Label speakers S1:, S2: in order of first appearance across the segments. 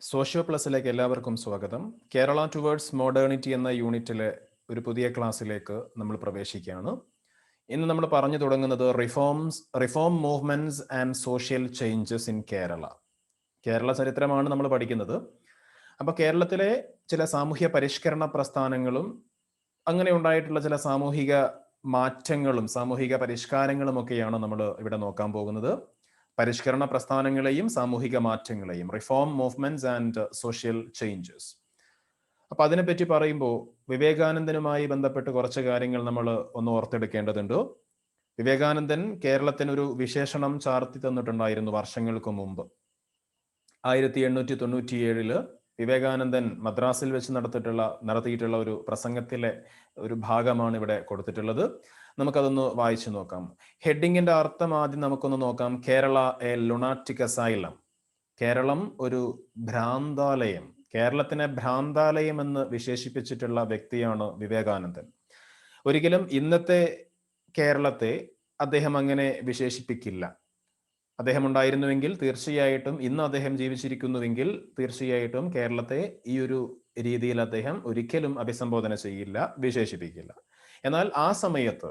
S1: Socio പ്ലസിലേക്ക് എല്ലാവർക്കും സ്വാഗതം. Kerala towards modernity എന്ന യൂണിറ്റിലെ ഒരു പുതിയ ക്ലാസ്സിലേക്ക് നമ്മൾ പ്രവേശിക്കുകയാണ്. ഇന്ന് നമ്മൾ പറഞ്ഞു തുടങ്ങുന്നത് reforms reform movements and social changes in Kerala Kerala ചരിത്രമാണ് നമ്മൾ പഠിക്കുന്നത്. അപ്പൊ കേരളത്തിലെ ചില സാമൂഹ്യ പരിഷ്കരണ പ്രസ്ഥാനങ്ങളും അങ്ങനെ ഉണ്ടായിട്ടുള്ള ചില സാമൂഹിക മാറ്റങ്ങളും സാമൂഹിക പരിഷ്കാരങ്ങളും ഒക്കെയാണ് നമ്മൾ ഇവിടെ നോക്കാൻ പോകുന്നത്. പരിഷ്കരണ പ്രസ്ഥാനങ്ങളെയും സാമൂഹിക മാറ്റങ്ങളെയും reform movements and social changes അപ്പൊ അതിനെപ്പറ്റി പറയുമ്പോൾ വിവേകാനന്ദനുമായി ബന്ധപ്പെട്ട് കുറച്ച് കാര്യങ്ങൾ നമ്മൾ ഒന്ന് ഓർത്തെടുക്കേണ്ടതുണ്ട്. വിവേകാനന്ദൻ കേരളത്തിന് ഒരു വിശേഷണം ചാർത്തി തന്നിട്ടുണ്ടായിരുന്നു വർഷങ്ങൾക്ക് മുമ്പ്. ആയിരത്തി എണ്ണൂറ്റി തൊണ്ണൂറ്റിയേഴിൽ വിവേകാനന്ദൻ മദ്രാസിൽ വെച്ച് നടത്തിയിട്ടുള്ള നടത്തിയിട്ടുള്ള ഒരു പ്രസംഗത്തിലെ ഒരു ഭാഗമാണ് ഇവിടെ കൊടുത്തിട്ടുള്ളത്. നമുക്കതൊന്ന് വായിച്ചു നോക്കാം. ഹെഡിങ്ങിന്റെ അർത്ഥം ആദ്യം നമുക്കൊന്ന് നോക്കാം. Kerala a lunatic asylum. Keralam ഒരു ഭ്രാന്താലയം. കേരളത്തിനെ ഭ്രാന്താലയം എന്ന് വിശേഷിപ്പിച്ചിട്ടുള്ള വ്യക്തിയാണ് വിവേകാനന്ദൻ. ഒരിക്കലും ഇന്നത്തെ കേരളത്തെ അദ്ദേഹം അങ്ങനെ വിശേഷിപ്പിക്കില്ല. അദ്ദേഹം ഉണ്ടായിരുന്നുവെങ്കിൽ തീർച്ചയായിട്ടും ഇന്ന് അദ്ദേഹം ജീവിച്ചിരിക്കുന്നുവെങ്കിൽ തീർച്ചയായിട്ടും കേരളത്തെ ഈ ഒരു രീതിയിൽ അദ്ദേഹം ഒരിക്കലും അഭിസംബോധന ചെയ്യില്ല വിശേഷിപ്പിക്കില്ല. എന്നാൽ ആ സമയത്ത്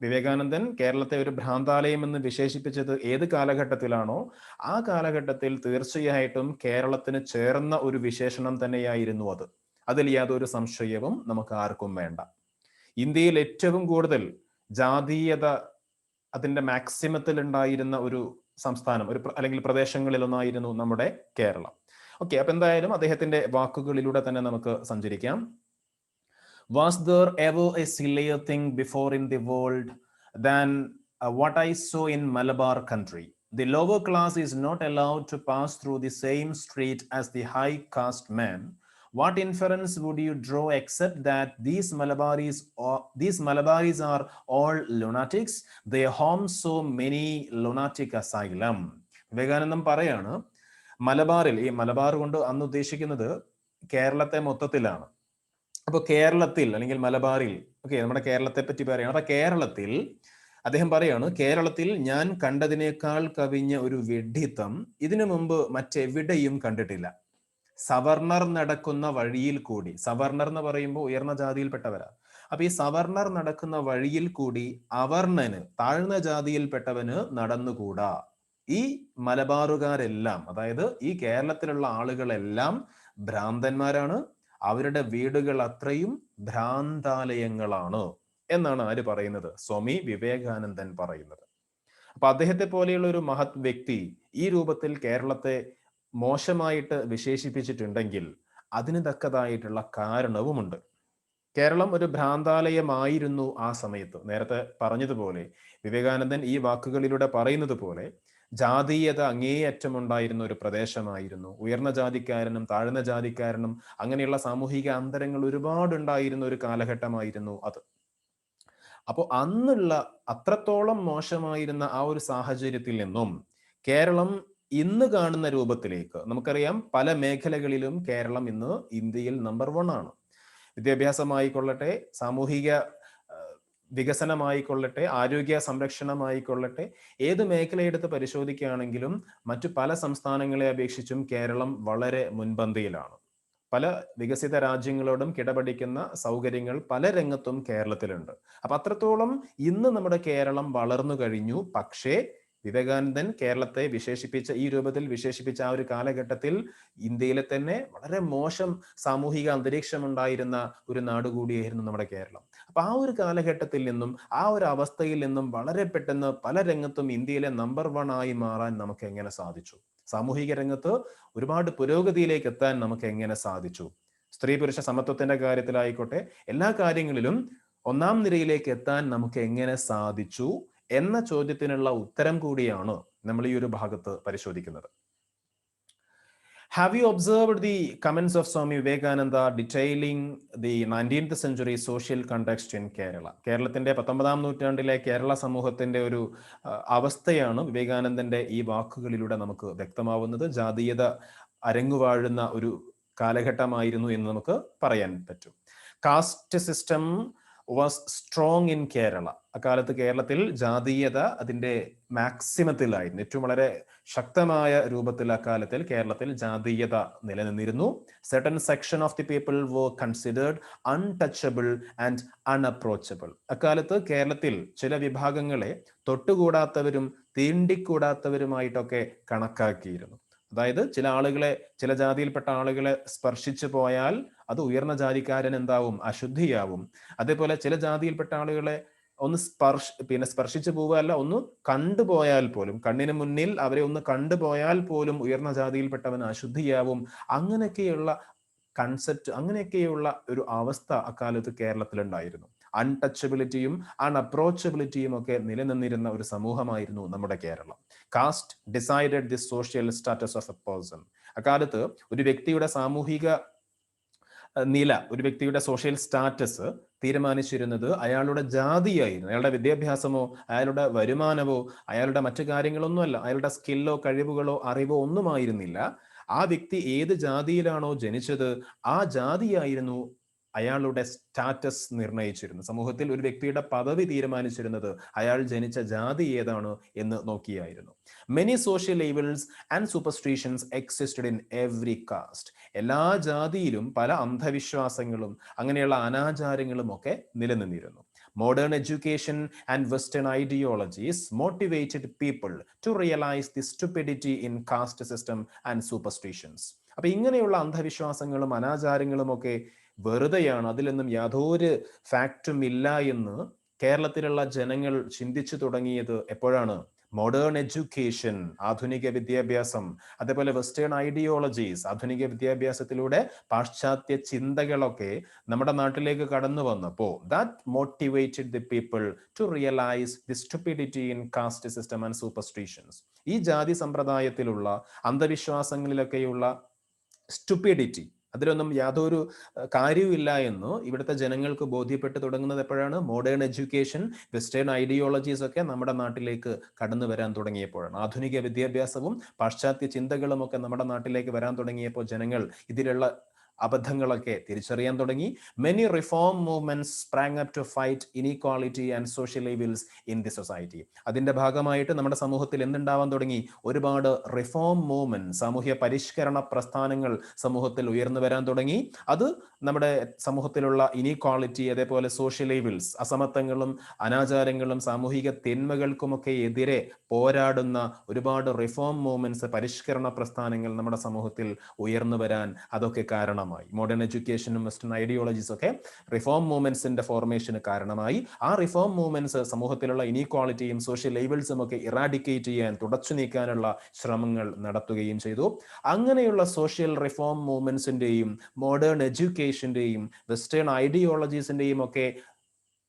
S1: വിവേകാനന്ദൻ കേരളത്തെ ഒരു ഭ്രാന്താലയം എന്ന് വിശേഷിപ്പിച്ചത് ഏത് കാലഘട്ടത്തിലാണോ ആ കാലഘട്ടത്തിൽ തീർച്ചയായിട്ടും കേരളത്തിന് ചേർന്ന ഒരു വിശേഷണം തന്നെയായിരുന്നു അത്. അതിൽ യാതൊരു സംശയവും നമുക്ക് ആർക്കും വേണ്ട. ഇന്ത്യയിൽ ഏറ്റവും കൂടുതൽ ജാതീയത അതിന്റെ മാക്സിമത്തിൽ ഉണ്ടായിരുന്ന ഒരു സംസ്ഥാനം ഒരു അല്ലെങ്കിൽ പ്രദേശങ്ങളിലൊന്നായിരുന്നു നമ്മുടെ കേരളം. ഓക്കെ അപ്പൊ എന്തായാലും അദ്ദേഹത്തിന്റെ വാക്കുകളിലൂടെ തന്നെ നമുക്ക് സഞ്ചരിക്കാം. Was there ever a sillier thing before in the world than what I saw in Malabar country the lower class is not allowed to pass through the same street as the high caste man what inference would you draw except that these Malabaris or these Malabaris are all lunatics? They home so many lunatic asylum. വിവേകാനന്ദം പറയാണ് മലബാറിൽ ഈ മലബാർ കൊണ്ട് അന്ന് ഉദ്ദേശിക്കുന്നത് കേരളത്തെ മൊത്തത്തിലാണ് അപ്പോൾ കേരളത്തിൽ അല്ലെങ്കിൽ മലബാറിൽ ഓക്കെ നമ്മുടെ കേരളത്തെ പറ്റി പറയാണ് അപ്പൊ കേരളത്തിൽ അദ്ദേഹം പറയാണ് കേരളത്തിൽ ഞാൻ കണ്ടതിനേക്കാൾ കവിഞ്ഞ ഒരു വെഡിത്തം ഇതിനു മുമ്പ് മറ്റെവിടെയും കണ്ടിട്ടില്ല സവർണർ നടക്കുന്ന വഴിയിൽ കൂടി സവർണർ എന്ന് പറയുമ്പോൾ ഉയർന്ന ജാതിയിൽപ്പെട്ടവരാ. അപ്പൊ ഈ സവർണർ നടക്കുന്ന വഴിയിൽ കൂടി അവർണന് താഴ്ന്ന ജാതിയിൽപ്പെട്ടവന് നടന്നുകൂടാ. ഈ മലബാറുകാരെല്ലാം അതായത് ഈ കേരളത്തിലുള്ള ആളുകളെല്ലാം ഭ്രാന്തന്മാരാണ്. അവരുടെ വീടുകൾ അത്രയും ഭ്രാന്താലയങ്ങളാണ് എന്നാണ് ആര് പറയുന്നത്? സ്വാമി വിവേകാനന്ദൻ പറയുന്നത്. അപ്പൊ അദ്ദേഹത്തെ പോലെയുള്ള ഒരു മഹത് വ്യക്തി ഈ രൂപത്തിൽ കേരളത്തെ മോശമായിട്ട് വിശേഷിപ്പിച്ചിട്ടുണ്ടെങ്കിൽ അതിന് തക്കതായിട്ടുള്ള കാരണവുമുണ്ട്. കേരളം ഒരു ഭ്രാന്താലയമായിരുന്നു ആ സമയത്ത്. നേരത്തെ പറഞ്ഞതുപോലെ വിവേകാനന്ദൻ ഈ വാക്കുകളിലൂടെ പറയുന്നത് പോലെ ജാതീയത അങ്ങേയറ്റമുണ്ടായിരുന്ന ഒരു പ്രദേശമായിരുന്നു. ഉയർന്ന ജാതിക്കാരനും താഴ്ന്ന ജാതിക്കാരനും അങ്ങനെയുള്ള സാമൂഹിക അന്തരങ്ങൾ ഒരുപാടുണ്ടായിരുന്ന ഒരു കാലഘട്ടമായിരുന്നു അത്. അപ്പോൾ അന്നുള്ള അത്രത്തോളം മോശമായിരുന്ന ആ ഒരു സാഹചര്യത്തിൽ നിന്നും കേരളം ഇന്ന് കാണുന്ന രൂപത്തിലേക്ക് നമുക്കറിയാം പല മേഖലകളിലും കേരളം ഇന്ന് ഇന്ത്യയിൽ നമ്പർ വൺ ആണ്. വിദ്യാഭ്യാസമായിക്കൊള്ളട്ടെ സാമൂഹിക വികസനമായിക്കൊള്ളട്ടെ ആരോഗ്യ സംരക്ഷണമായിക്കൊള്ളട്ടെ ഏത് മേഖലയെടുത്ത് പരിശോധിക്കുകയാണെങ്കിലും മറ്റു പല സംസ്ഥാനങ്ങളെ അപേക്ഷിച്ചും കേരളം വളരെ മുൻപന്തിയിലാണ്. പല വികസിത രാജ്യങ്ങളോടും കിടപിടിക്കുന്ന സൗകര്യങ്ങൾ പല രംഗത്തും കേരളത്തിലുണ്ട്. അപ്പൊ അത്രത്തോളം ഇന്ന് നമ്മുടെ കേരളം വളർന്നു കഴിഞ്ഞു. പക്ഷേ വിവേകാനന്ദൻ കേരളത്തെ വിശേഷിപ്പിച്ച ഈ രൂപത്തിൽ വിശേഷിപ്പിച്ച ആ ഒരു കാലഘട്ടത്തിൽ ഇന്ത്യയിലെ തന്നെ വളരെ മോശം സാമൂഹിക അന്തരീക്ഷം ഉണ്ടായിരുന്ന ഒരു നാട് കൂടിയായിരുന്നു നമ്മുടെ കേരളം. അപ്പൊ ആ ഒരു കാലഘട്ടത്തിൽ നിന്നും ആ ഒരു അവസ്ഥയിൽ നിന്നും വളരെ പെട്ടെന്ന് പല രംഗത്തും ഇന്ത്യയിലെ നമ്പർ വൺ ആയി മാറാൻ നമുക്ക് എങ്ങനെ സാധിച്ചു? സാമൂഹിക രംഗത്ത് ഒരുപാട് പുരോഗതിയിലേക്ക് എത്താൻ നമുക്ക് എങ്ങനെ സാധിച്ചു? സ്ത്രീ പുരുഷ സമത്വത്തിന്റെ കാര്യത്തിലായിക്കോട്ടെ എല്ലാ കാര്യങ്ങളിലും ഒന്നാം നിരയിലേക്ക് എത്താൻ നമുക്ക് എങ്ങനെ സാധിച്ചു? എന്ന ചോദ്യത്തിനുള്ള ഉത്തരം കൂടിയാണ് നമ്മൾ ഈ ഒരു ഭാഗത്ത് പരിശോധിക്കുന്നത്. Have you observed the comments of Swami Vivekananda detailing the nineteenth century social context in Kerala കേരളത്തിന്റെ പത്തൊമ്പതാം നൂറ്റാണ്ടിലെ കേരള സമൂഹത്തിന്റെ ഒരു അവസ്ഥയാണ് വിവേകാനന്ദന്റെ ഈ വാക്കുകളിലൂടെ നമുക്ക് വ്യക്തമാവുന്നത്. ജാതീയത അരങ്ങുവാഴുന്ന ഒരു കാലഘട്ടമായിരുന്നു എന്ന് നമുക്ക് പറയാൻ പറ്റും. Caste system was strong in Kerala അക്കാലത്ത് കേരളത്തിൽ ജാതീയത അതിന്റെ മാക്സിമത്തിലായിരുന്നു ഏറ്റവും വളരെ ശക്തമായ രൂപത്തിൽ അക്കാലത്തിൽ കേരളത്തിൽ ജാതീയത നിലനിന്നിരുന്നു. Certain section of the people were considered untouchable and unapproachable അക്കാലത്ത് കേരളത്തിൽ ചില വിഭാഗങ്ങളെ തൊട്ടുകൂടാത്തവരും തീണ്ടിക്കൂടാത്തവരുമായിട്ടൊക്കെ കണക്കാക്കിയിരുന്നു. അതായത് ചില ആളുകളെ ചില ജാതിയിൽപ്പെട്ട ആളുകളെ സ്പർശിച്ചു പോയാൽ അത് ഉയർന്ന ജാതിക്കാരൻ എന്താവും? അശുദ്ധിയാവും. അതേപോലെ ചില ജാതിയിൽപ്പെട്ട ആളുകളെ ഒന്ന് സ്പർശ പിന്നെ സ്പർശിച്ചു പോവുകയല്ല ഒന്ന് കണ്ടുപോയാൽ പോലും കണ്ണിന് മുന്നിൽ അവരെ ഒന്ന് കണ്ടുപോയാൽ പോലും ഉയർന്ന ജാതിയിൽപ്പെട്ടവൻ അശുദ്ധിയാവും. അങ്ങനെയൊക്കെയുള്ള കൺസെപ്റ്റ് അങ്ങനെയൊക്കെയുള്ള ഒരു അവസ്ഥ അക്കാലത്ത് കേരളത്തിലുണ്ടായിരുന്നു. അൺടച്ചബിലിറ്റിയും അൺഅപ്രോച്ചബിലിറ്റിയും ഒക്കെ നിലനിന്നിരുന്ന ഒരു സമൂഹമായിരുന്നു നമ്മുടെ Keralam. Caste decided the social status of a person അക്കാലത്ത് ഒരു വ്യക്തിയുടെ സാമൂഹിക നില ഒരു വ്യക്തിയുടെ സോഷ്യൽ സ്റ്റാറ്റസ് തീരുമാനിച്ചിരുന്നത് അയാളുടെ ജാതിയായിരുന്നു. അയാളുടെ വിദ്യാഭ്യാസമോ അയാളുടെ വരുമാനമോ അയാളുടെ മറ്റു കാര്യങ്ങളൊന്നുമല്ല അയാളുടെ സ്കില്ലോ കഴിവുകളോ അറിവോ ഒന്നുമായിരുന്നില്ല. ആ വ്യക്തി ഏത് ജാതിയിലാണോ ജനിച്ചത് ആ ജാതിയായിരുന്നു അയാളുടെ സ്റ്റാറ്റസ് നിർണയിച്ചിരുന്നു. സമൂഹത്തിൽ ഒരു വ്യക്തിയുടെ പദവി തീരുമാനിച്ചിരുന്നത് അയാൾ ജനിച്ച ജാതി ഏതാണ് എന്ന് നോക്കിയായിരുന്നു. Many social evils and superstitions existed in every caste എല്ലാ ജാതിയിലും പല അന്ധവിശ്വാസങ്ങളും അങ്ങനെയുള്ള അനാചാരങ്ങളും ഒക്കെ നിലനിന്നിരുന്നു. Modern education and western ideologies motivated people to realise the stupidity in caste system and superstitions അപ്പൊ ഇങ്ങനെയുള്ള അന്ധവിശ്വാസങ്ങളും അനാചാരങ്ങളും ഒക്കെ വെറുതെയാണ്. അതിലൊന്നും യാതൊരു ഫാക്റ്റും ഇല്ല എന്ന് കേരളത്തിലുള്ള ജനങ്ങൾ ചിന്തിച്ചു തുടങ്ങിയത് എപ്പോഴാണ്? മോഡേൺ എഡ്യൂക്കേഷൻ ആധുനിക വിദ്യാഭ്യാസം അതേപോലെ വെസ്റ്റേൺ ഐഡിയോളജീസ് ആധുനിക വിദ്യാഭ്യാസത്തിലൂടെ പാശ്ചാത്യ ചിന്തകളൊക്കെ നമ്മുടെ നാട്ടിലേക്ക് കടന്നു വന്നപ്പോൾ that motivated the people to realise the in caste system and superstitions ഈ ജാതി സമ്പ്രദായത്തിലുള്ള അന്ധവിശ്വാസങ്ങളിലൊക്കെയുള്ള സ്റ്റുപ്പിഡിറ്റി അതിലൊന്നും യാതൊരു കാര്യവുമില്ല എന്നോ ഇവിടുത്തെ ജനങ്ങൾക്ക് ബോധ്യപ്പെട്ട് തുടങ്ങുന്നത് എപ്പോഴാണ്? മോഡേൺ എഡ്യൂക്കേഷൻ വെസ്റ്റേൺ ഐഡിയോളജീസ് ഒക്കെ നമ്മുടെ നാട്ടിലേക്ക് കടന്നു വരാൻ തുടങ്ങിയപ്പോഴാണ്. ആധുനിക വിദ്യാഭ്യാസവും പാശ്ചാത്യ ചിന്തകളും ഒക്കെ നമ്മുടെ നാട്ടിലേക്ക് വരാൻ തുടങ്ങിയപ്പോൾ ജനങ്ങൾ ഇതിലുള്ള അബദ്ധങ്ങളൊക്കെ തിരിച്ചറിയാൻ തുടങ്ങി. Many reform movements sprang up to fight inequality and social evils in the society അതിന്റെ ഭാഗമായിട്ട് നമ്മുടെ സമൂഹത്തിൽ എന്തുണ്ടാവാൻ തുടങ്ങി? ഒരുപാട് റിഫോം മൂവ്മെന്റ് സാമൂഹ്യ പരിഷ്കരണ പ്രസ്ഥാനങ്ങൾ സമൂഹത്തിൽ ഉയർന്നു വരാൻ തുടങ്ങി. അത് നമ്മുടെ സമൂഹത്തിലുള്ള ഇനീക്വാളിറ്റി അതേപോലെ സോഷ്യൽ ലേബിൾസ് അസമത്വങ്ങളും അനാചാരങ്ങളും സാമൂഹിക തിന്മകൾക്കുമൊക്കെ എതിരെ പോരാടുന്ന ഒരുപാട് റിഫോം മൂവ്മെന്റ്സ് പരിഷ്കരണ പ്രസ്ഥാനങ്ങൾ നമ്മുടെ സമൂഹത്തിൽ ഉയർന്നു വരാൻ അതൊക്കെ കാരണം. കാരണമായി. മോഡേൺ എഡ്യൂക്കേഷനും വെസ്റ്റേൺ ഐഡിയോളജീസ് ഒക്കെ റിഫോം മൂവ്മെന്റ്സിന്റെ ഫോർമേഷന് കാരണമായി. ആ റിഫോം മൂവ്മെന്റ്സ് സമൂഹത്തിലുള്ള ഇനീക്വാളിറ്റിയും സോഷ്യൽ ലേബിൾസും ഒക്കെ ഇറാഡിക്കേറ്റ് ചെയ്യാൻ തുടച്ചു നീക്കാനുള്ള ശ്രമങ്ങൾ നടത്തുകയും ചെയ്തു. അങ്ങനെയുള്ള സോഷ്യൽ റിഫോം മൂവ്മെന്റ്സിന്റെയും മോഡേൺ എഡ്യൂക്കേഷന്റെയും വെസ്റ്റേൺ ഐഡിയോളജീസിന്റെയും ഒക്കെ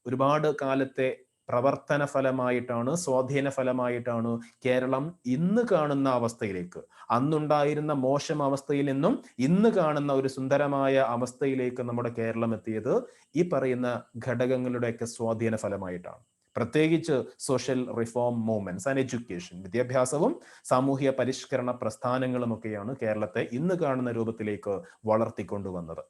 S1: ഒരുപാട് കാലത്തെ പ്രവർത്തന ഫലമായിട്ടാണ് സ്വാധീന ഫലമായിട്ടാണ് കേരളം ഇന്ന് കാണുന്ന അവസ്ഥയിലേക്ക്. അന്നുണ്ടായിരുന്ന മോശം അവസ്ഥയിൽ നിന്നും ഇന്ന് കാണുന്ന ഒരു സുന്ദരമായ അവസ്ഥയിലേക്ക് നമ്മുടെ കേരളം എത്തിയത് ഈ പറയുന്ന ഘടകങ്ങളുടെയൊക്കെ സ്വാധീന ഫലമായിട്ടാണ് പ്രത്യേകിച്ച് social reform movements and education വിദ്യാഭ്യാസവും സാമൂഹ്യ പരിഷ്കരണ പ്രസ്ഥാനങ്ങളും ഒക്കെയാണ് കേരളത്തെ ഇന്ന് കാണുന്ന രൂപത്തിലേക്ക് വളർത്തിക്കൊണ്ടുവന്നത്.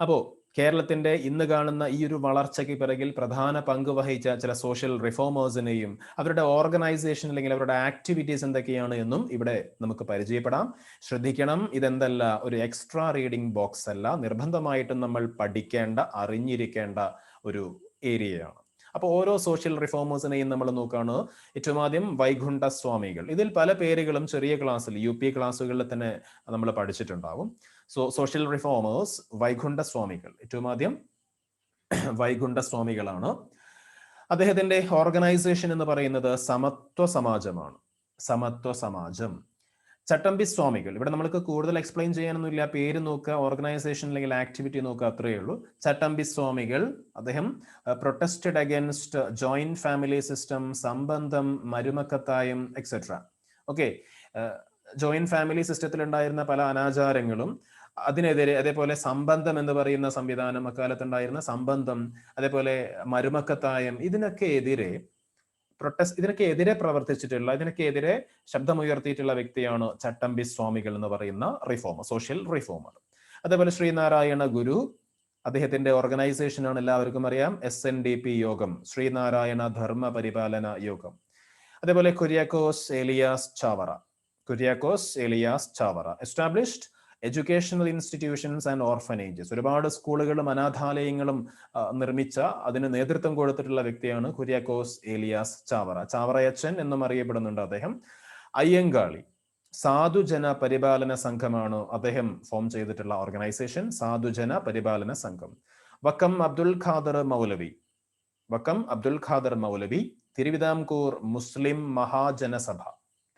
S1: അപ്പോ കേരളത്തിന്റെ ഇന്ന് കാണുന്ന ഈ ഒരു വളർച്ചയ്ക്ക് പിറകിൽ പ്രധാന പങ്ക് വഹിച്ച ചില സോഷ്യൽ റിഫോമേഴ്സിനെയും അവരുടെ ഓർഗനൈസേഷൻ അല്ലെങ്കിൽ അവരുടെ ആക്ടിവിറ്റീസ് എന്തൊക്കെയാണ് എന്നും ഇവിടെ നമുക്ക് പരിചയപ്പെടാം. ശ്രദ്ധിക്കണം ഇതെന്തല്ല ഒരു എക്സ്ട്രാ റീഡിംഗ് ബോക്സ് അല്ല. നിർബന്ധമായിട്ടും നമ്മൾ പഠിക്കേണ്ട അറിഞ്ഞിരിക്കേണ്ട ഒരു ഏരിയയാണ് അപ്പോൾ ഓരോ സോഷ്യൽ റിഫോമേഴ്സിനെയും നമ്മൾ നോക്കുകയാണ് ഏറ്റവും ആദ്യം വൈകുണ്ഠ സ്വാമികൾ ഇതിൽ പല പേരുകളും ചെറിയ ക്ലാസ്സിൽ യു പി ക്ലാസ്സുകളിൽ തന്നെ നമ്മൾ പഠിച്ചിട്ടുണ്ടാവും. So social reformers Vaikunda Swamikal ഏറ്റവും ആദ്യം വൈകുണ്ഠ സ്വാമികളാണ് അദ്ദേഹത്തിന്റെ ഓർഗനൈസേഷൻ എന്ന് പറയുന്നത് സമത്വ സമാജമാണ് സമത്വ സമാജം ചട്ടമ്പി സ്വാമികൾ. ഇവിടെ നമ്മൾക്ക് കൂടുതൽ എക്സ്പ്ലെയിൻ ചെയ്യാനൊന്നുമില്ല. പേര് നോക്കുക ഓർഗനൈസേഷൻ അല്ലെങ്കിൽ ആക്ടിവിറ്റി നോക്കുക അത്രയേ ഉള്ളൂ. ചട്ടമ്പി സ്വാമികൾ അദ്ദേഹം protested against joint family system സംബന്ധം മരുമക്കത്തായം എക്സെട്ര ഓക്കെ ജോയിന്റ് ഫാമിലി സിസ്റ്റത്തിൽ ഉണ്ടായിരുന്ന പല അനാചാരങ്ങളും അതിനെതിരെ അതേപോലെ സംബന്ധം എന്ന് പറയുന്ന സംവിധാനം അക്കാലത്തുണ്ടായിരുന്ന സംബന്ധം അതേപോലെ മരുമക്കത്തായം ഇതിനൊക്കെ എതിരെ പ്രൊട്ടസ്റ്റ് ഇതിനൊക്കെ എതിരെ പ്രവർത്തിച്ചിട്ടുള്ള ഇതിനൊക്കെതിരെ ശബ്ദമുയർത്തിയിട്ടുള്ള വ്യക്തിയാണ് ചട്ടമ്പി സ്വാമികൾ എന്ന് പറയുന്ന റിഫോമർ സോഷ്യൽ റിഫോമർ അതേപോലെ ശ്രീനാരായണ ഗുരു അദ്ദേഹത്തിന്റെ ഓർഗനൈസേഷനാണ് എല്ലാവർക്കും അറിയാം എസ് എൻ ഡി പി യോഗം ശ്രീനാരായണ ധർമ്മ പരിപാലന യോഗം. അതേപോലെ Kuriakose Elias Chavara Kuriakose Elias Chavara. Established educational institutions and orphanages ഒരുപാട് സ്കൂളുകളും അനാഥാലയങ്ങളും നിർമ്മിച്ച അതിന് നേതൃത്വം കൊടുത്തിട്ടുള്ള വ്യക്തിയാണ് കുര്യാക്കോസ് ഏലിയാസ് ചാവറ. ചാവറയച്ചൻ എന്നും അറിയപ്പെടുന്നുണ്ട് അദ്ദേഹം. അയ്യങ്കാളി സാധുജന പരിപാലന സംഘമാണ് അദ്ദേഹം ഫോം ചെയ്തിട്ടുള്ള ഓർഗനൈസേഷൻ സാധുജന പരിപാലന സംഘം. വക്കം അബ്ദുൽ ഖാദർ മൗലവി വക്കം അബ്ദുൽ ഖാദർ മൗലവി തിരുവിതാംകൂർ മുസ്ലിം മഹാജനസഭ.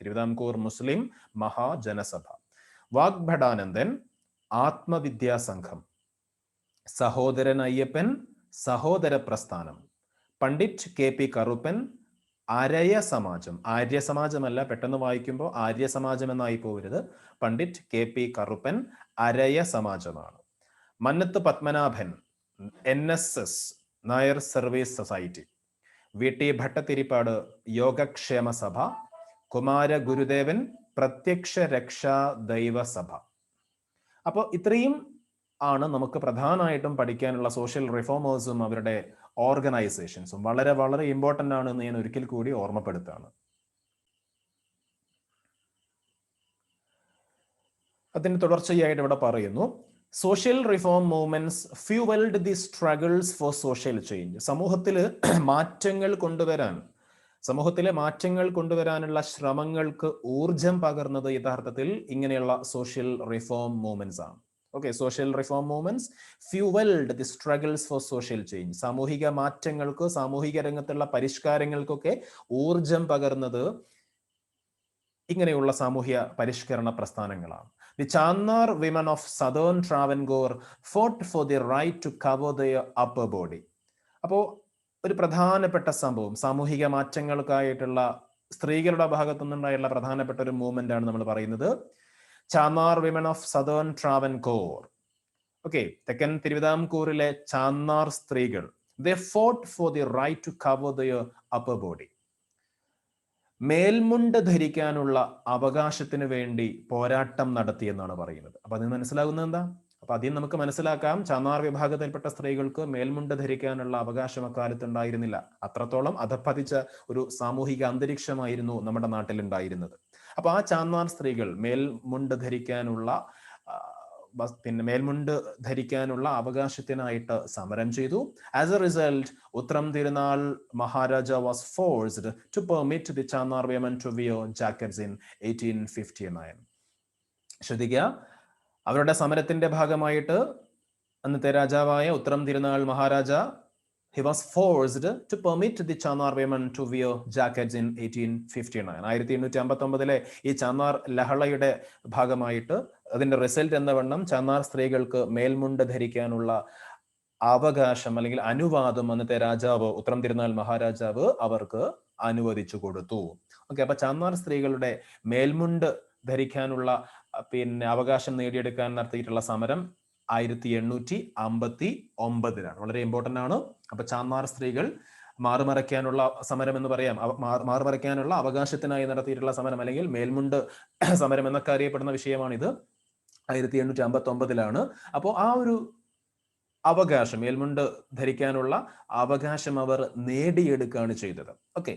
S1: തിരുവിതാംകൂർ മുസ്ലിം മഹാജനസഭ. വാഗ്ഭടാനന്ദൻ ആത്മവിദ്യാ സംഘം സഹോദരൻ അയ്യപ്പൻ സഹോദര പ്രസ്ഥാനം പണ്ഡിറ്റ് കെ പി കറുപ്പൻ ആര്യ സമാജം ആര്യ സമാജമല്ല പെട്ടെന്ന് വായിക്കുമ്പോൾ ആര്യ സമാജം എന്നായി പോകരുത് Pandit K P Karuppan Araya സമാജമാണ് Mannathu Padmanabhan N S S Nair Service Society. V T Bhattathiripad Yogakshema Sabha Kumara ഗുരുദേവൻ പ്രത്യക്ഷ രക്ഷാ ദൈവസഭ. അപ്പോൾ ഇത്രയും ആണ് നമുക്ക് പ്രധാനമായിട്ടും പഠിക്കാനുള്ള സോഷ്യൽ റിഫോമേഴ്സും അവരുടെ ഓർഗനൈസേഷൻസും വളരെ വളരെ ഇമ്പോർട്ടന്റ് ആണ് എന്ന് ഞാൻ ഒരിക്കൽ കൂടി ഓർമ്മപ്പെടുത്താണ് അതിന് തുടർച്ചയായിട്ട് ഇവിടെ പറയുന്നു social reform movements fuelled the struggles for social change സമൂഹത്തിൽ മാറ്റങ്ങൾ കൊണ്ടുവരാൻ സമൂഹത്തിലെ മാറ്റങ്ങൾ കൊണ്ടുവരാനുള്ള ശ്രമങ്ങൾക്ക് ഊർജം പകർന്നത് യഥാർത്ഥത്തിൽ ഇങ്ങനെയുള്ള സോഷ്യൽ റിഫോം മൂവ്മെന്റ്സ് ആണ്. Okay social reform movements fuelled the struggles for social change സാമൂഹിക മാറ്റങ്ങൾക്ക് സാമൂഹിക രംഗത്തുള്ള പരിഷ്കാരങ്ങൾക്കൊക്കെ ഊർജം പകർന്നത് ഇങ്ങനെയുള്ള സാമൂഹ്യ പരിഷ്കരണ പ്രസ്ഥാനങ്ങളാണ്. The Channar women of southern Travancore fought for the right to cover the upper body അപ്പോൾ ഒരു പ്രധാനപ്പെട്ട സംഭവം. സാമൂഹിക മാറ്റങ്ങൾക്കായിട്ടുള്ള സ്ത്രീകളുടെ ഭാഗത്തു നിന്നുണ്ടായുള്ള പ്രധാനപ്പെട്ട ഒരു മൂവ്മെന്റ് ആണ് നമ്മൾ പറയുന്നത്. Channar women of southern Travancore okay തെക്കൻ തിരുവിതാംകൂറിലെ ചാന്നാർ സ്ത്രീകൾ the fought for the right to cover the upper body മേൽമുണ്ട് ധരിക്കാനുള്ള അവകാശത്തിന് വേണ്ടി പോരാട്ടം നടത്തി എന്നാണ് പറയുന്നത്. അപ്പൊ അതിന് മനസ്സിലാകുന്നത് എന്താ? അപ്പൊ ആദ്യം നമുക്ക് മനസ്സിലാക്കാം ചാന്നാർ വിഭാഗത്തിൽപ്പെട്ട സ്ത്രീകൾക്ക് മേൽമുണ്ട് ധരിക്കാനുള്ള അവകാശം അക്കാലത്ത് ഉണ്ടായിരുന്നില്ല അത്രത്തോളം അധപ്പതിച്ച ഒരു സാമൂഹിക അന്തരീക്ഷമായിരുന്നു നമ്മുടെ നാട്ടിൽ ഉണ്ടായിരുന്നത് അപ്പൊ ആ ചാന്നാർ സ്ത്രീകൾ മേൽമുണ്ട് ധരിക്കാനുള്ള പിന്നെ മേൽമുണ്ട് ധരിക്കാനുള്ള അവകാശത്തിനായിട്ട് സമരം ചെയ്തു. As a result Uthram Thirunal Maharaja was forced to permit the Channar women to wear jackets in eighteen fifty nine ശ്രദ്ധിക്കുക. അവരുടെ സമരത്തിന്റെ ഭാഗമായിട്ട് അന്നത്തെ രാജാവായ Uthram Thirunal Maharaja he was forced to permit the Channar women to wear jackets in eighteen fifty nine ആയിരത്തി എണ്ണൂറ്റി അമ്പത്തി ഒമ്പതിലെ ഈ ചാന്നാർ ലഹളയുടെ ഭാഗമായിട്ട് അതിന്റെ റിസൾട്ട് എന്ന വണ്ണം ചാന്നാർ സ്ത്രീകൾക്ക് മേൽമുണ്ട് ധരിക്കാനുള്ള അവകാശം അല്ലെങ്കിൽ അനുവാദം അന്നത്തെ രാജാവ് ഉത്തരം തിരുനാൾ മഹാരാജാവ് അവർക്ക് അനുവദിച്ചു കൊടുത്തു. ഓക്കെ അപ്പൊ ചാന്നാർ സ്ത്രീകളുടെ മേൽമുണ്ട് ധരിക്കാനുള്ള പിന്നെ അവകാശം നേടിയെടുക്കാൻ നടത്തിയിട്ടുള്ള സമരം ആയിരത്തി എണ്ണൂറ്റി അമ്പത്തി ഒമ്പതിലാണ് വളരെ ഇമ്പോർട്ടന്റ് ആണ്. അപ്പൊ ചാന്നാർ സ്ത്രീകൾ മാറുമറയ്ക്കാനുള്ള സമരം എന്ന് പറയാം. മാറുമറയ്ക്കാനുള്ള അവകാശത്തിനായി നടത്തിയിട്ടുള്ള സമരം അല്ലെങ്കിൽ മേൽമുണ്ട് സമരം എന്നൊക്കെ അറിയപ്പെടുന്ന വിഷയമാണിത്. ആയിരത്തി എണ്ണൂറ്റി അമ്പത്തി ഒമ്പതിലാണ് അപ്പോൾ ആ ഒരു അവകാശം മേൽമുണ്ട് ധരിക്കാനുള്ള അവകാശം അവർ നേടിയെടുക്കുകയാണ് ചെയ്തത്. ഓക്കെ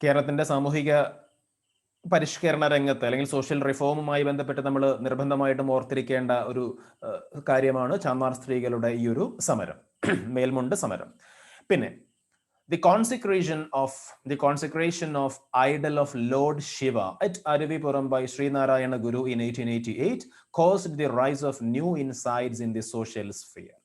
S1: കേരളത്തിന്റെ സാമൂഹിക പരിഷ്കരണ രംഗത്ത് അല്ലെങ്കിൽ സോഷ്യൽ റിഫോമുമായി ബന്ധപ്പെട്ട് നമ്മൾ നിർബന്ധമായിട്ടും ഓർത്തിരിക്കേണ്ട ഒരു കാര്യമാണ് ചാന്നാർ സ്ത്രീകളുടെ ഈ ഒരു സമരം. മേൽമുണ്ട് സമരം. പിന്നെ the consecration of the consecration of idol of Lord Shiva at Aruvippuram by Sree Narayana Guru in eighteen eighty eight caused the rise of new insights in the social sphere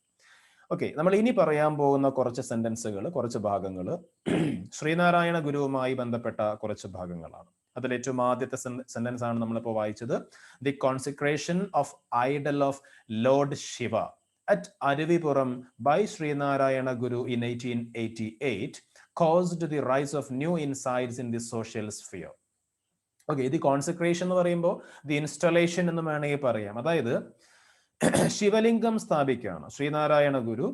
S1: okay നമ്മൾ ഇനി പറയാൻ പോകുന്ന കുറച്ച് സെന്റൻസുകൾ കുറച്ച് ഭാഗങ്ങൾ ശ്രീനാരായണ ഗുരുവുമായി ബന്ധപ്പെട്ട കുറച്ച് ഭാഗങ്ങളാണ്. അതിൽ ഏറ്റവും ആദ്യത്തെ സെന്റൻസ് ആണ് നമ്മളിപ്പോൾ വായിച്ചത്. The consecration of idol of Lord Shiva at Aruvippuram by Sree Narayana Guru in eighteen eighty eight caused the rise of new insights in the social sphere okay ഇത് കോൺസെക്രേഷൻ എന്ന് പറയുമ്പോൾ ദി ഇൻസ്റ്റലേഷൻ എന്ന് വേണമെങ്കിൽ പറയാം. അതായത് ശിവലിംഗം സ്ഥാപിക്കുകയാണ് ശ്രീനാരായണ ഗുരു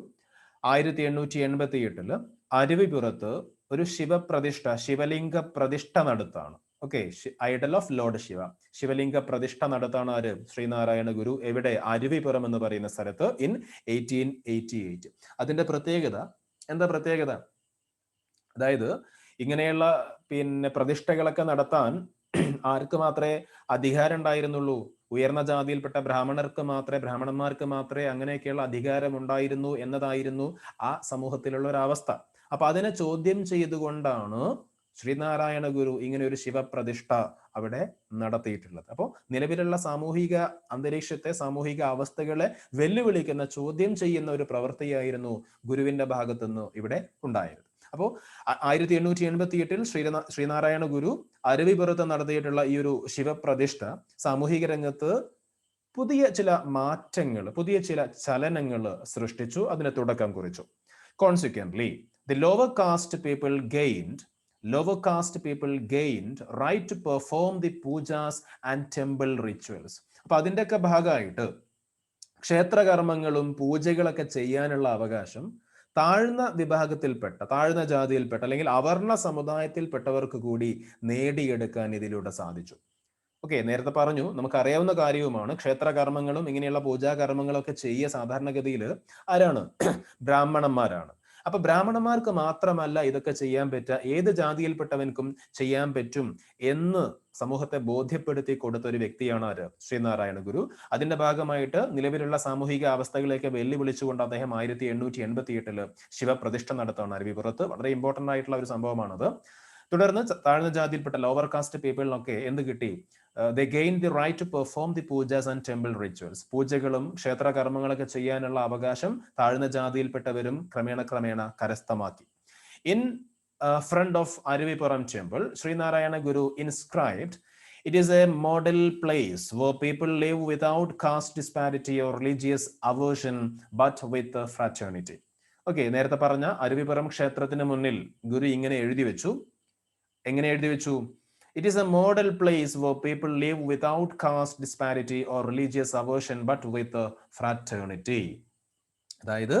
S1: ആയിരത്തി എണ്ണൂറ്റി എൺപത്തി എട്ടിൽ അരുവിപുറത്ത് ഒരു ശിവപ്രതിഷ്ഠ ശിവലിംഗ പ്രതിഷ്ഠ നടത്താണ്. Okay idol of Lord Shiva ശിവലിംഗ പ്രതിഷ്ഠ നടത്താണ് ആര്? ശ്രീനാരായണ ഗുരു. എവിടെ? അരുവിപുരം എന്ന് പറയുന്ന സ്ഥലത്ത് ഇൻ എയ്റ്റീൻ എയ്റ്റി എയ്റ്റ് അതിന്റെ പ്രത്യേകത എന്താ പ്രത്യേകത? അതായത് ഇങ്ങനെയുള്ള പിന്നെ പ്രതിഷ്ഠകളൊക്കെ നടത്താൻ ആർക്ക് മാത്രമേ അധികാരം ഉണ്ടായിരുന്നുള്ളൂ? ഉയർന്ന ജാതിയിൽപ്പെട്ട ബ്രാഹ്മണർക്ക് മാത്രമേ ബ്രാഹ്മണന്മാർക്ക് മാത്രമേ അങ്ങനെയൊക്കെയുള്ള അധികാരം ഉണ്ടായിരുന്നു എന്നതായിരുന്നു ആ സമൂഹത്തിലുള്ള ഒരവസ്ഥ. അപ്പൊ അതിനെ ചോദ്യം ചെയ്തുകൊണ്ടാണ് ശ്രീനാരായണ ഗുരു ഇങ്ങനെ ഒരു ശിവപ്രതിഷ്ഠ അവിടെ നടത്തിയിട്ടുള്ളത്. അപ്പോൾ നിലവിലുള്ള സാമൂഹിക അന്തരീക്ഷത്തെ സാമൂഹിക അവസ്ഥകളെ വെല്ലുവിളിക്കുന്ന ചോദ്യം ചെയ്യുന്ന ഒരു പ്രവൃത്തിയായിരുന്നു ഗുരുവിന്റെ ഭാഗത്തുനിന്ന് ഇവിടെ ഉണ്ടായത്. അപ്പോൾ ആയിരത്തി എണ്ണൂറ്റി എൺപത്തി എട്ടിൽ ശ്രീനാ ശ്രീനാരായണ ഗുരു അരുവിപുറത്ത് നടത്തിയിട്ടുള്ള ഈ ഒരു ശിവപ്രതിഷ്ഠ സാമൂഹിക രംഗത്ത് പുതിയ ചില മാറ്റങ്ങൾ പുതിയ ചില ചലനങ്ങൾ സൃഷ്ടിച്ചു അതിന് തുടക്കം കുറിച്ചു. Consequently the lower caste people gained lower caste people gained right to perform the pujas and temple rituals. അപ്പൊ അതിന്റെയൊക്കെ ഭാഗമായിട്ട് ക്ഷേത്രകർമ്മങ്ങളും പൂജകളൊക്കെ ചെയ്യാനുള്ള അവകാശം താഴ്ന്ന വിഭാഗത്തിൽപ്പെട്ട താഴ്ന്ന ജാതിയിൽപ്പെട്ട അല്ലെങ്കിൽ അവർണ സമുദായത്തിൽപ്പെട്ടവർക്ക് കൂടി നേടിയെടുക്കാൻ ഇതിലൂടെ സാധിച്ചു. ഓക്കെ നേരത്തെ പറഞ്ഞു നമുക്ക് അറിയാവുന്ന കാര്യവുമാണ് ക്ഷേത്രകർമ്മങ്ങളും ഇങ്ങനെയുള്ള പൂജാകർമ്മങ്ങളൊക്കെ ചെയ്യുക സാധാരണഗതിയിൽ ആരാണ്? ബ്രാഹ്മണന്മാരാണ്. അപ്പൊ ബ്രാഹ്മണന്മാർക്ക് മാത്രമല്ല ഇതൊക്കെ ചെയ്യാൻ പറ്റുക ഏത് ജാതിയിൽപ്പെട്ടവൻക്കും ചെയ്യാൻ പറ്റും എന്ന് സമൂഹത്തെ ബോധ്യപ്പെടുത്തി കൊടുത്ത ഒരു വ്യക്തിയാണ് ആര്? ശ്രീനാരായണ ഗുരു. അതിന്റെ ഭാഗമായിട്ട് നിലവിലുള്ള സാമൂഹിക അവസ്ഥകളെയൊക്കെ വെല്ലുവിളിച്ചുകൊണ്ട് അദ്ദേഹം ആയിരത്തി എണ്ണൂറ്റി എൺപത്തി എട്ടിൽ ശിവപ്രതിഷ്ഠ നടത്തുകയാണ് അരുവിപുറത്ത് വളരെ ഇമ്പോർട്ടന്റ് ആയിട്ടുള്ള ഒരു സംഭവമാണത്. തുടർന്ന് താഴ്ന്ന ജാതിയിൽപ്പെട്ട ലോവർ കാസ്റ്റ് പീപ്പിളിനൊക്കെ എന്ത് കിട്ടി? The gain the right to perform the pujas and temple rituals പൂജകളും ക്ഷേത്ര കർമ്മങ്ങളൊക്കെ ചെയ്യാനുള്ള അവകാശം താഴ്ന്ന ജാതിയിൽപ്പെട്ടവരും ക്രമേണ ക്രമേണ കരസ്ഥമാക്കി. In front of Aruvippuram temple Sree Narayana Guru inscribed it is a model place where people live without caste disparity or religious aversion, but with fraternity. Okay നേരത്തെ പറഞ്ഞ അരുവിപുറം ക്ഷേത്രത്തിന് മുന്നിൽ ഗുരു ഇങ്ങനെ എഴുതി വെച്ചു. എങ്ങനെ എഴുതി വെച്ചു? It is a model place where people live without caste disparity or religious aversion but with fraternity അതായത്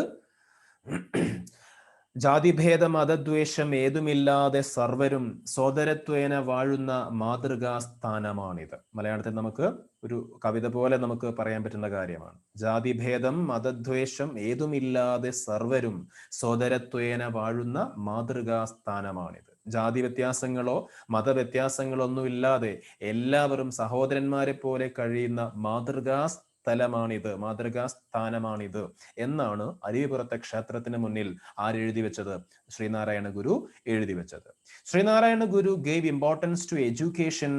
S1: ജാതിഭേദ മതദ്വേഷം ഏതുമില്ലാതെ സർവരും സോദരത്വേന വാഴുന്ന മാതൃകാ സ്ഥാനമാണിത് മലയാളത്തിൽ നമുക്ക് ഒരു കവിത പോലെ നമുക്ക് പറയാൻ പറ്റുന്ന കാര്യമാണ്. ജാതിഭേദം മതദ്വേഷം ഏതുമില്ലാതെ സർവരും സോദരത്വേന വാഴുന്ന മാതൃകാ സ്ഥാനമാണിത് ജാതി വ്യത്യാസങ്ങളോ മതവ്യത്യാസങ്ങളോ ഒന്നും ഇല്ലാതെ എല്ലാവരും സഹോദരന്മാരെ പോലെ കഴിയുന്ന മാതൃകാ സ്ഥലമാണിത് മാതൃകാ സ്ഥാനമാണിത് എന്നാണ് അരുവിപുറത്തെ ക്ഷേത്രത്തിന് മുന്നിൽ ആരെഴുതി വെച്ചത് ശ്രീനാരായണ ഗുരു എഴുതി വെച്ചത് Sree Narayana Guru gave importance to education